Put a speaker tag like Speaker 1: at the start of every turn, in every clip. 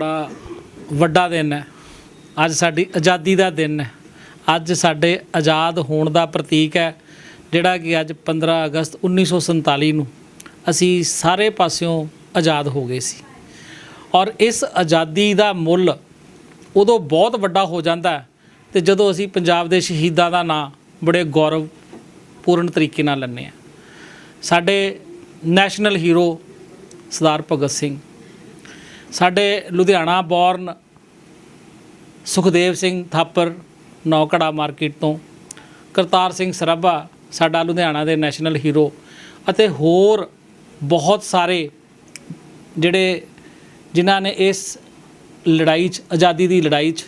Speaker 1: ਬੜਾ ਵੱਡਾ ਦਿਨ ਹੈ। ਅੱਜ ਸਾਡੀ ਆਜ਼ਾਦੀ ਦਾ ਦਿਨ ਹੈ। ਅੱਜ ਸਾਡੇ ਆਜ਼ਾਦ ਹੋਣ ਦਾ ਪ੍ਰਤੀਕ ਹੈ, ਜਿਹੜਾ ਕਿ ਅੱਜ 15 ਅਗਸਤ 1947 ਨੂੰ ਅਸੀਂ ਸਾਰੇ ਪਾਸਿਓਂ ਆਜ਼ਾਦ ਹੋ ਗਏ ਸੀ। ਔਰ ਇਸ ਆਜ਼ਾਦੀ ਦਾ ਮੁੱਲ ਉਦੋਂ ਬਹੁਤ ਵੱਡਾ ਹੋ ਜਾਂਦਾ ਹੈ ਤੇ ਜਦੋਂ ਅਸੀਂ ਪੰਜਾਬ ਦੇ ਸ਼ਹੀਦਾਂ ਦਾ ਨਾਂ ਬੜੇ ਗੌਰਵ ਪੂਰਨ ਤਰੀਕੇ ਨਾਲ ਲੈਂਦੇ ਹਾਂ। ਸਾਡੇ ਨੈਸ਼ਨਲ ਹੀਰੋ ਸਰਦਾਰ ਭਗਤ ਸਿੰਘ ਸਾਡੇ ਲੁਧਿਆਣਾ ਬੌਰਨ ਸੁਖਦੇਵ ਸਿੰਘ ਥਾਪਰ, ਨੌਕੜਾ ਮਾਰਕੀਟ ਤੋਂ, ਕਰਤਾਰ ਸਿੰਘ ਸਰਾਭਾ ਸਾਡਾ ਲੁਧਿਆਣਾ ਦੇ ਨੈਸ਼ਨਲ ਹੀਰੋ ਅਤੇ ਹੋਰ ਬਹੁਤ ਸਾਰੇ ਜਿਹੜੇ ਜਿਨ੍ਹਾਂ ਨੇ ਇਸ ਲੜਾਈ 'ਚ, ਆਜ਼ਾਦੀ ਦੀ ਲੜਾਈ 'ਚ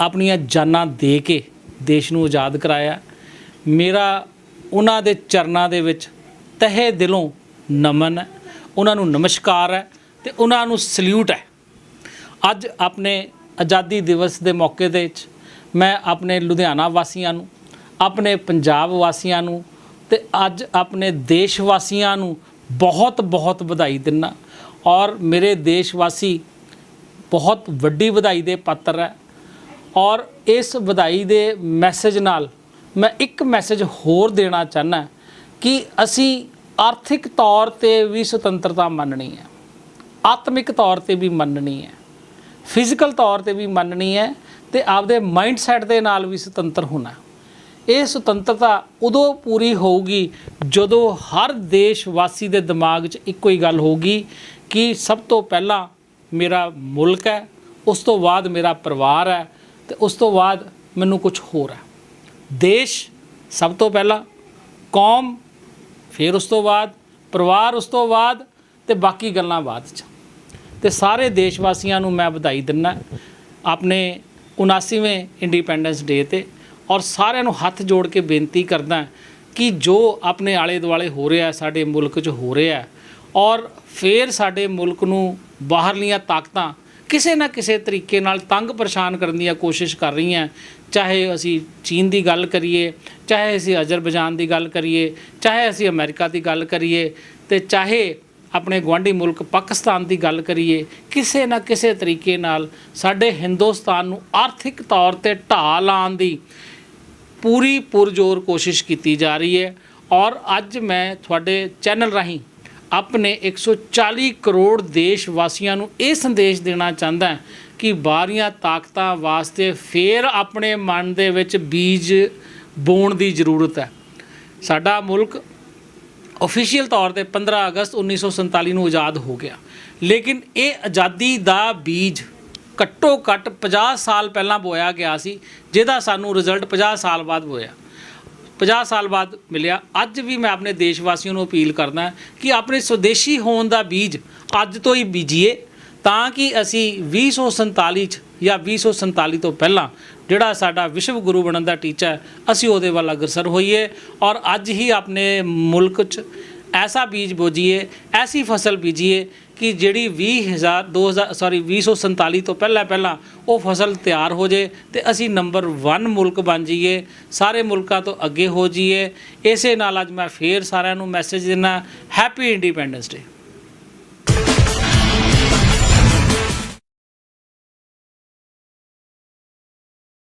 Speaker 1: ਆਪਣੀਆਂ ਜਾਨਾਂ ਦੇ ਕੇ ਦੇਸ਼ ਨੂੰ ਆਜ਼ਾਦ ਕਰਾਇਆ। ਮੇਰਾ ਉਹਨਾਂ ਦੇ ਚਰਨਾਂ ਦੇ ਵਿੱਚ ਤਹਿ ਦਿਲੋਂ ਨਮਨ ਹੈ, ਉਹਨਾਂ ਨੂੰ ਨਮਸਕਾਰ ਹੈ। ਤੇ ਉਹਨਾਂ ਨੂੰ ਸਲੂਟ ਹੈ। ਅੱਜ ਆਪਣੇ ਆਜ਼ਾਦੀ ਦਿਵਸ ਦੇ ਮੌਕੇ ਦੇ ਵਿੱਚ ਮੈਂ ਆਪਣੇ ਲੁਧਿਆਣਾ ਵਾਸੀਆਂ ਨੂੰ, ਆਪਣੇ ਪੰਜਾਬ ਵਾਸੀਆਂ ਨੂੰ ਤੇ ਅੱਜ ਆਪਣੇ ਦੇਸ਼ ਵਾਸੀਆਂ ਨੂੰ ਬਹੁਤ ਬਹੁਤ ਵਧਾਈ ਦਿੰਦਾ ਔਰ ਮੇਰੇ ਦੇਸ਼ ਵਾਸੀ ਬਹੁਤ ਵੱਡੀ ਵਧਾਈ ਦੇ ਪਾਤਰ ਹੈ। ਔਰ ਇਸ ਵਧਾਈ ਦੇ ਮੈਸੇਜ ਨਾਲ ਮੈਂ ਇੱਕ ਮੈਸੇਜ ਹੋਰ ਦੇਣਾ ਚਾਹਨਾ ਕਿ ਅਸੀਂ ਆਰਥਿਕ ਤੌਰ ਤੇ ਵੀ ਸੁਤੰਤਰਤਾ ਮੰਨਣੀ ਹੈ। ਆਤਮਿਕ ਤੌਰ ਤੇ ਵੀ ਮੰਨਣੀ ਹੈ। ਫਿਜ਼ੀਕਲ ਤੌਰ ਤੇ ਵੀ ਮੰਨਣੀ ਹੈ ਤੇ ਆਪਦੇ ਮਾਈਂਡ ਸੈਟ ਦੇ ਨਾਲ ਵੀ ਸੁਤੰਤਰ ਹੋਣਾ। ਇਹ ਸੁਤੰਤਰਤਾ ਉਦੋਂ ਪੂਰੀ ਹੋਊਗੀ ਜਦੋਂ ਹਰ ਦੇਸ਼ ਵਾਸੀ ਦੇ ਦਿਮਾਗ 'ਚ ਇੱਕੋ ਹੀ ਗੱਲ ਹੋਊਗੀ ਕਿ ਸਭ ਤੋਂ ਪਹਿਲਾਂ ਮੇਰਾ ਮੁਲਕ ਹੈ, ਉਸ ਤੋਂ ਬਾਅਦ ਮੇਰਾ ਪਰਿਵਾਰ ਹੈ ਤੇ ਉਸ ਤੋਂ ਬਾਅਦ ਮੈਨੂੰ ਕੁਝ ਹੋਰ ਹੈ। ਦੇਸ਼ ਸਭ ਤੋਂ ਪਹਿਲਾਂ, ਕੌਮ ਫਿਰ ਉਸ ਤੋਂ ਬਾਅਦ, ਪਰਿਵਾਰ ਉਸ ਤੋਂ ਬਾਅਦ ਤੇ ਬਾਕੀ ਗੱਲਾਂ ਬਾਅਦ ਚ। ਤੇ ਸਾਰੇ ਦੇਸ਼ ਵਾਸੀਆਂ ਨੂੰ ਮੈਂ ਵਧਾਈ ਦਿੰਦਾ ਆਪਣੇ 79ਵੇਂ ਇੰਡੀਪੈਂਡੈਂਸ ਡੇ ਤੇ ਔਰ ਸਾਰਿਆਂ ਨੂੰ ਹੱਥ ਜੋੜ ਕੇ ਬੇਨਤੀ ਕਰਦਾ ਕਿ ਜੋ ਆਪਣੇ ਆਲੇ ਦੁਆਲੇ ਹੋ ਰਿਹਾ ਸਾਡੇ ਮੁਲਕ 'ਚ ਹੋ ਰਿਹਾ ਔਰ ਫਿਰ ਸਾਡੇ ਮੁਲਕ ਨੂੰ ਬਾਹਰਲੀਆਂ ਤਾਕਤਾਂ ਕਿਸੇ ਨਾ ਕਿਸੇ ਤਰੀਕੇ ਨਾਲ ਤੰਗ ਪਰੇਸ਼ਾਨ ਕਰਨ ਦੀਆਂ ਕੋਸ਼ਿਸ਼ ਕਰ ਰਹੀਆਂ ਚਾਹੇ ਅਸੀਂ ਚੀਨ ਦੀ ਗੱਲ ਕਰੀਏ, ਚਾਹੇ ਅਸੀਂ ਅਜ਼ਰਬੈਜਾਨ ਦੀ ਗੱਲ ਕਰੀਏ, ਚਾਹੇ ਅਸੀਂ ਅਮਰੀਕਾ ਦੀ ਗੱਲ ਕਰੀਏ ਤੇ ਚਾਹੇ ਆਪਣੇ ਗਵਾਂਢੀ ਮੁਲਕ ਪਾਕਿਸਤਾਨ ਦੀ ਗੱਲ ਕਰੀਏ, ਕਿਸੇ ਨਾ ਕਿਸੇ ਤਰੀਕੇ ਨਾਲ ਸਾਡੇ ਹਿੰਦੁਸਤਾਨ ਨੂੰ ਆਰਥਿਕ ਤੌਰ ਤੇ ਢਾਹ ਲਾਉਣ ਦੀ ਪੂਰੀ ਪੁਰਜੋਰ ਕੋਸ਼ਿਸ਼ ਕੀਤੀ ਜਾ ਰਹੀ ਹੈ। ਔਰ ਅੱਜ ਮੈਂ ਤੁਹਾਡੇ ਚੈਨਲ ਰਾਹੀਂ ਆਪਣੇ 140 ਕਰੋੜ ਦੇਸ਼ ਵਾਸੀਆਂ ਨੂੰ ਇਹ ਸੰਦੇਸ਼ ਦੇਣਾ ਚਾਹੁੰਦਾ ਕਿ ਬਾਹਰੀਆਂ ਤਾਕਤਾਂ ਵਾਸਤੇ ਫੇਰ ਆਪਣੇ ਮਨ ਦੇ ਵਿੱਚ ਬੀਜ ਬੋਣ ਦੀ ਜ਼ਰੂਰਤ ਹੈ। ਸਾਡਾ ਮੁਲਕ ਅਫੀਸ਼ੀਅਲ ਤੌਰ ਤੇ 15 ਅਗਸਤ 1947 ਨੂੰ ਆਜ਼ਾਦ ਹੋ ਗਿਆ। ਲੇਕਿਨ ਇਹ ਆਜ਼ਾਦੀ ਦਾ ਬੀਜ ਘੱਟੋ ਘੱਟ 50 ਸਾਲ ਪਹਿਲਾਂ ਬੋਇਆ ਗਿਆ ਸੀ, ਜਿਹਦਾ ਸਾਨੂੰ ਰਿਜ਼ਲਟ 50 ਸਾਲ ਬਾਅਦ ਹੋਇਆ। 50 ਸਾਲ ਬਾਅਦ ਮਿਲਿਆ। ਅੱਜ ਵੀ ਮੈਂ ਆਪਣੇ ਦੇਸ਼ ਵਾਸੀਆਂ ਨੂੰ ਅਪੀਲ ਕਰਦਾ ਕਿ ਆਪਣੇ ਸਵਦੇਸ਼ੀ ਹੋਣ ਦਾ ਬੀਜ ਅੱਜ ਤੋਂ ਹੀ ਬੀਜੀਏ, ਤਾਂ ਕਿ ਅਸੀਂ 2047 ਚ ਜਾਂ 2047 ਤੋਂ ਪਹਿਲਾਂ ਜਿਹੜਾ ਸਾਡਾ ਵਿਸ਼ਵ ਗੁਰੂ ਬਣਨ ਦਾ ਟੀਚਾ ਹੈ, ਅਸੀਂ ਉਹਦੇ ਵੱਲ ਅਗਰਸਰ ਹੋਈਏ ਔਰ ਅੱਜ ਹੀ ਆਪਣੇ ਮੁਲਕ 'ਚ ਐਸਾ ਬੀਜ ਬੋਜੀਏ ਐਸੀ ਫਸਲ ਬੀਜੀਏ ਕਿ ਜਿਹੜੀ 20000 2000 ਸੌਰੀ 2047 ਤੋਂ ਪਹਿਲਾਂ ਪਹਿਲਾਂ ਉਹ ਫਸਲ ਤਿਆਰ ਹੋ ਜੇ ਤੇ ਅਸੀਂ ਨੰਬਰ 1 ਮੁਲਕ ਬਣ ਜਾਈਏ, ਸਾਰੇ ਮੁਲਕਾਂ ਤੋਂ ਅੱਗੇ ਹੋ ਜਾਈਏ। ਇਸੇ ਨਾਲ ਅੱਜ ਮੈਂ ਫੇਰ ਸਾਰਿਆਂ ਨੂੰ ਮੈਸੇਜ ਦਿੰਦਾ ਹੈਪੀ ਇੰਡੀਪੈਂਡੈਂਸ ਡੇ